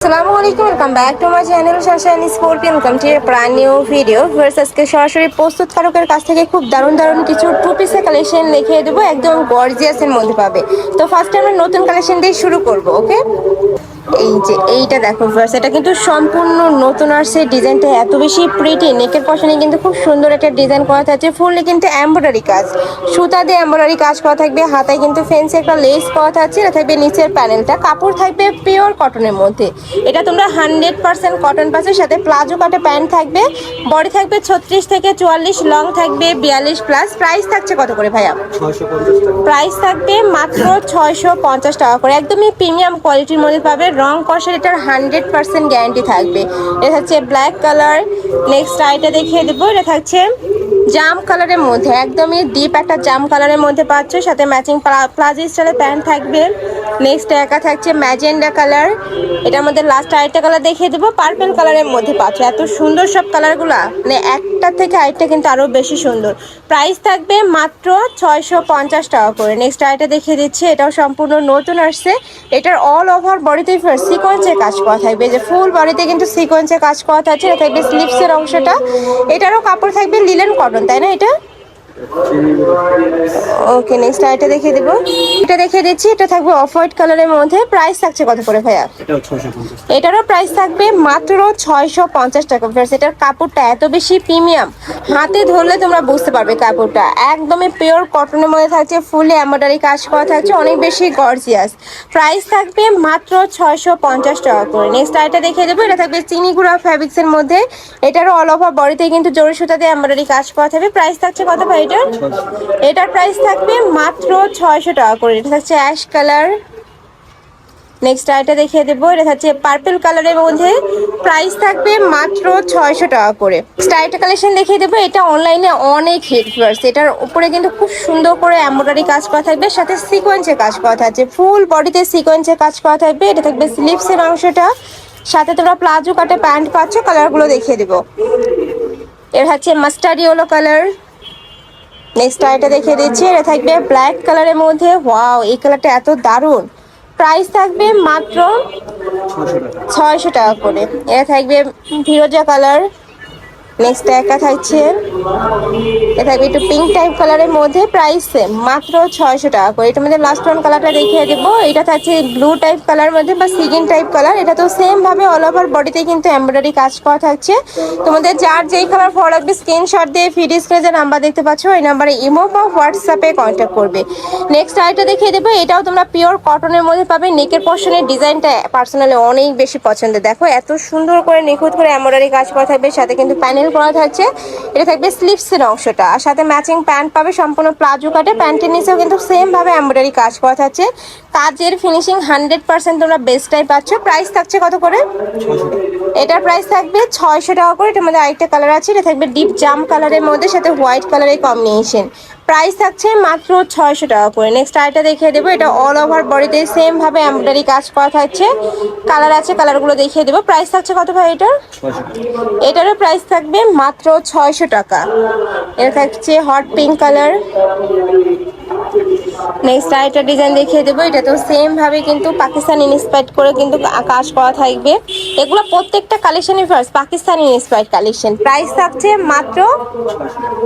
আসসালামু আলাইকুম welcome back to my channel শাসানি scorpion welcome to brand new video farce আজকে সরাসরি প্রস্তুতকারকের কাছ থেকে খুব দারুণ দারুণ কিছু টু পিসের কালেকশন লিখে দেবো। একদম গর্জিয়াসের মধ্যে পাবে। তো ফার্স্টে আমরা নতুন কালেকশন দিয়ে শুরু করব ওকে এই যে এইটা দেখো ফার্স্ট এটা কিন্তু সম্পূর্ণ নতুন আসছে ডিজাইনটা এত বেশি প্রিটি নেকের পশনে কিন্তু খুব সুন্দর একটা ডিজাইন করা থাকছে ফুললি কিন্তু এমব্রয়ডারি কাজ। সুতা দিয়ে এমব্রয়ডারি কাজ করা থাকবে হাতায় কিন্তু ফেন্সে একটা লেস করা থাকছে এটা থাকবে নিচের প্যানেলটা কাপড় থাকবে পিওর কটনের মধ্যে। এটা তোমরা হান্ড্রেড পার্সেন্ট কটন পাসের সাথে প্লাজো কাটে প্যান্ট থাকবে বডি থাকবে ছত্রিশ থেকে চুয়াল্লিশ লং থাকবে বিয়াল্লিশ প্লাস প্রাইস থাকছে কত করে ভাইয়া? প্রাইস থাকবে মাত্র ছয়শো পঞ্চাশ টাকা করে একদমই প্রিমিয়াম কোয়ালিটির মধ্যে পাবে রং কষার এটার হান্ড্রেড পার্সেন্ট গ্যারান্টি থাকবে। এটা হচ্ছে ব্ল্যাক কালার নেক্সট আইটা দেখিয়ে দেবো। এটা থাকছে জাম কালারের মধ্যে, একদমই ডিপ একটা জাম কালারের মধ্যে পাচ্ছ, সাথে ম্যাচিং প্লাজো স্টাইলের প্যান্ট থাকবে। নেক্সট একা থাকছে ম্যাজেন্ডা কালার এটার মধ্যে লাস্ট আরেকটা কালার দেখিয়ে দেবো পার্পেল কালারের মধ্যে পাচ্ছ। এত সুন্দর সব কালারগুলো মানে একটা থেকে আরেকটা কিন্তু আরও বেশি সুন্দর। প্রাইস থাকবে মাত্র ছয়শো পঞ্চাশ টাকা করে। নেক্সট আইটা দেখিয়ে দিচ্ছি, এটাও সম্পূর্ণ নতুন আসছে। এটার অল ওভার বডিতে সিকোয়েন্সের কাজ করা থাকবে। যে ফুল বডিতে কিন্তু সিকোয়েন্সের কাজ করা থাকছে, এটা থাকবে স্লিপসের অংশটা। এটারও কাপড় থাকবে লিলেন কটন তাই না এটা? ওকে নেক্সট আইটা দেখিয়ে দেবো। এটা দেখিয়ে দিচ্ছি এটা থাকবে অফ হোয়াইট কালারের মধ্যে। প্রাইস থাকছে কত করে ভাইয়া? এটারও প্রাইস থাকবে মাত্র ছয়শো পঞ্চাশ টাকা। ফ্রেন্ডস এটার কাপড়টা এত বেশি প্রিমিয়াম হাতে ধরলে তোমরা বুঝতে পারবে কাপড়টা। একদমই পিওর কটনের মধ্যে থাকছে ফুলি এমব্রয়ডারি কাজ করা থাকছে অনেক বেশি গর্জিয়াস প্রাইস থাকবে মাত্র ছয়শো পঞ্চাশ টাকা করে। নেক্সট আইটা দেখিয়ে দেবো এটা থাকবে চিনিগুড়া ফ্যাব্রিক্সের মধ্যে। এটারও অল ওভার বডিতে কিন্তু জরি সুতা দিয়ে এমব্রয়ডারি কাজ করা থাকবে। প্রাইস থাকছে কত ভাই? এটার এটার প্রাইস থাকবে মাত্র ছয়শো টাকা করে। এটা থাকছে অ্যাশ কালার নেক্সট আইটা দেখিয়ে দেবো। এটা হচ্ছে পার্পল কালারের মধ্যে প্রাইস থাকবে মাত্র ছয়শো টাকা করে। স্টাইলটা কালেকশন দেখিয়ে দেবো। এটা অনলাইনে অনেক হিট এটার উপরে কিন্তু খুব সুন্দর করে এমব্রয়ডারি কাজ করা থাকবে, সাথে সিকোয়েন্সের কাজ করা থাকছে। ফুল বডিতে সিকোয়েন্সের কাজ করা থাকবে। এটা থাকবে স্লিপসের অংশটা। সাথে তোমরা প্লাজো কাটে প্যান্ট পাচ্ছ। কালারগুলো দেখিয়ে দেবো। এর হচ্ছে মাস্টার্ড ইয়েলো কালার নেক্সট আইটা দেখিয়ে দিচ্ছি। এটা থাকবে ব্ল্যাক কালারের মধ্যে। ওয়াও এই কালারটা এত দারুণ। প্রাইস থাকবে মাত্র ছয়শো টাকা। করে। এটা থাকবে ফিরোজা কালার নেক্সট একা থাকছে এটা থাকবে একটু পিঙ্ক টাইপ কালারের মধ্যে প্রাইস সেম মাত্র ছয়শো টাকা করে। এটার মধ্যে লাস্ট ওয়ান কালারটা দেখিয়ে দেবো। এটা থাকছে ব্লু টাইপ কালার মধ্যে বা সিগিন টাইপ কালার এটা তো সেম ভাবে অল ওভার বডিতে কিন্তু এমব্রয়ডারি কাজ করা থাকছে। তোমাদের যার যেই কালার ভালো লাগবে স্ক্রিনশট দিয়ে ফিড স্ক্রিনে যে নাম্বার দেখতে পাচ্ছ এই নাম্বারে ইমো বা হোয়াটসঅ্যাপে কন্ট্যাক্ট করবে। নেক্সট আইটা দেখিয়ে দেবো। এটাও তোমরা পিওর কটনের মধ্যে পাবে। নেকের পশনের ডিজাইনটা পার্সোনালি অনেক বেশি পছন্দের। দেখো, এত সুন্দর করে নিখুঁত করে এমব্রয়ডারি কাজ করা থাকবে। সাথে কিন্তু প্যানেল করা থাকছে। এটা থাকবে স্লিপসের অংশটা। আর সাথে ম্যাচিং প্যান্ট পাবে সম্পূর্ণ প্লাজো কাটে। প্যান্টের নিচেও কিন্তু সেমভাবে ভাবে এমব্রয়ডারি কাজ করা থাকছে। কাজের ফিনিশিং হান্ড্রেড পার্সেন্ট তোমরা বেস্টটাই পাচ্ছ। প্রাইস থাকছে কত করে? এটার প্রাইস থাকবে ছয়শো টাকা করে। এটার মধ্যে আরেকটা কালার আছে। এটা থাকবে ডিপ জাম কালারের মধ্যে সাথে হোয়াইট কালারের কম্বিনেশন প্রাইস থাকছে মাত্র ছয়শো টাকা করে। নেক্সট আরেকটা দেখিয়ে দেবো, এটা অল ওভার বডিতে সেমভাবে এমব্রয়ডারি কাজ করা থাকছে। কালার আছে কালারগুলো দেখিয়ে দেবো। প্রাইস থাকছে কত ভাই এটার? এটারও প্রাইস থাকবে মাত্র ছয়শো টাকা। এটা থাকছে হট পিঙ্ক কালার নেক্সট আরেকটা ডিজাইন দেখিয়ে দেবো। এটা তো সেম ভাবে কিন্তু পাকিস্তান ইন্সপায়ার্ড করে কিন্তু কাজ করা থাকবে। এগুলো প্রত্যেকটা কালেকশনই first Pakistani inspired collection price থাকছে মাত্র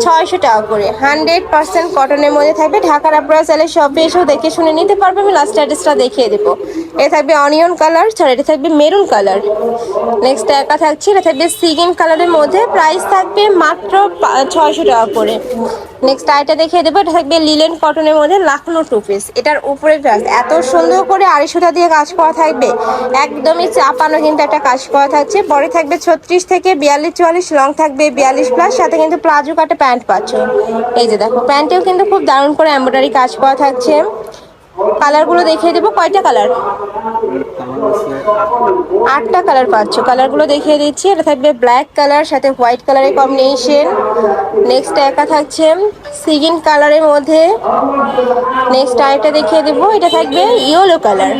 ছয়শো টাকা করে। হান্ড্রেড পার্সেন্ট কটনের মধ্যে থাকবে। ঢাকার আপনারা চাইলে শপে এসেও দেখে শুনে নিতে পারবে। আমি লাস্ট অ্যাড্রেসটা দেখিয়ে দেবো। এটা থাকবে অনিয়ন কালার সরি এটা থাকবে মেরুন কালার নেক্সট একা থাকছে, এটা থাকবে সিগিন কালারের মধ্যে। প্রাইস থাকবে মাত্র ছয়শো টাকা করে। নেক্সট আইটা দেখিয়ে দেবো। এটা থাকবে লিলেন কটনের মধ্যে। লাখনো টু পিস এটার উপরে এত সুন্দর করে আড়াইশোটা দিয়ে কাজ করা থাকবে। একদমই চাপানো কিন্তু একটা কাজ করা থাকছে। পরে থাকবে ছত্রিশ থেকে বিয়াল্লিশ চুয়াল্লিশ লং থাকবে বিয়াল্লিশ প্লাস সাথে কিন্তু প্লাজো কাটে প্যান্ট পাচ্ছ। এই যে দেখো, প্যান্টেও কিন্তু খুব দারুণ করে এম্ব্রয়ডারি কাজ করা থাকছে। কালারগুলো দেখিয়ে দেবো। কয়টা কালার? আটটা কালার পাচ্ছ। কালারগুলো দেখিয়ে দিচ্ছি। এটা থাকবে ব্ল্যাক কালার সাথে হোয়াইট কালারের কম্বিনেশন। নেক্সট একা থাকছে সিগিন কালারের মধ্যে। নেক্সট আরেকটা দেখিয়ে দেবো। এটা থাকবে ইয়েলো কালার।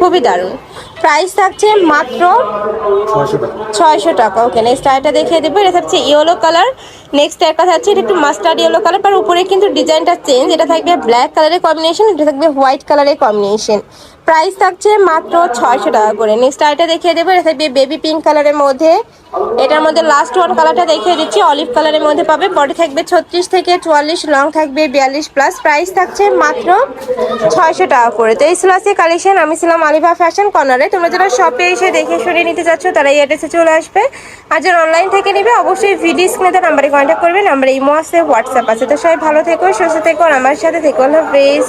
খুবই দারুণ। প্রাইস থাকছে মাত্র ছয়শো টাকা। ছয়শো টাকা। ওকে নেক্সট আরেকটা দেখিয়ে দেবো। এটা থাকছে ইয়েলো কালার। নেক্সট একটা থাকছে এটা একটু মাস্টার্ড ইয়েলো কালার তার উপরে কিন্তু ডিজাইনটা চেঞ্জ এটা থাকবে ব্ল্যাক কালারের কম্বিনেশন এটা থাকবে হোয়াইট কালারের কম্বিনেশন প্রাইস থাকছে মাত্র ছয়শো টাকা করে। নেক্সট আইটা দেখিয়ে দেবো, এটা থাকবে বেবি পিঙ্ক কালারের মধ্যে। এটার মধ্যে লাস্ট ওয়ান কালারটা দেখিয়ে দিচ্ছি অলিভ কালারের মধ্যে পাবে। বডি থাকবে ছত্রিশ থেকে চুয়াল্লিশ লং থাকবে বিয়াল্লিশ প্লাস প্রাইস থাকছে মাত্র ছয়শো টাকা করে। তো এই সিলাসি কালেকশন আমি ছিলাম আলিভা ফ্যাশন কর্নারে তোমরা যারা শপে এসে দেখে শুনে নিতে চাচ্ছ, তারা এই অ্যাড্রেসে চলে আসবে। আর যারা অনলাইন থেকে নেবে, অবশ্যই ভিডিও স্ক্রিনে তার নাম্বারে কন্ট্যাক্ট করবেন, আমরা ইমো আছে হোয়াটসঅ্যাপ আছে। তো সবাই ভালো থেকো, সুস্থ থেকো আমার সাথে থেকো। আল্লাহ হাফেজ।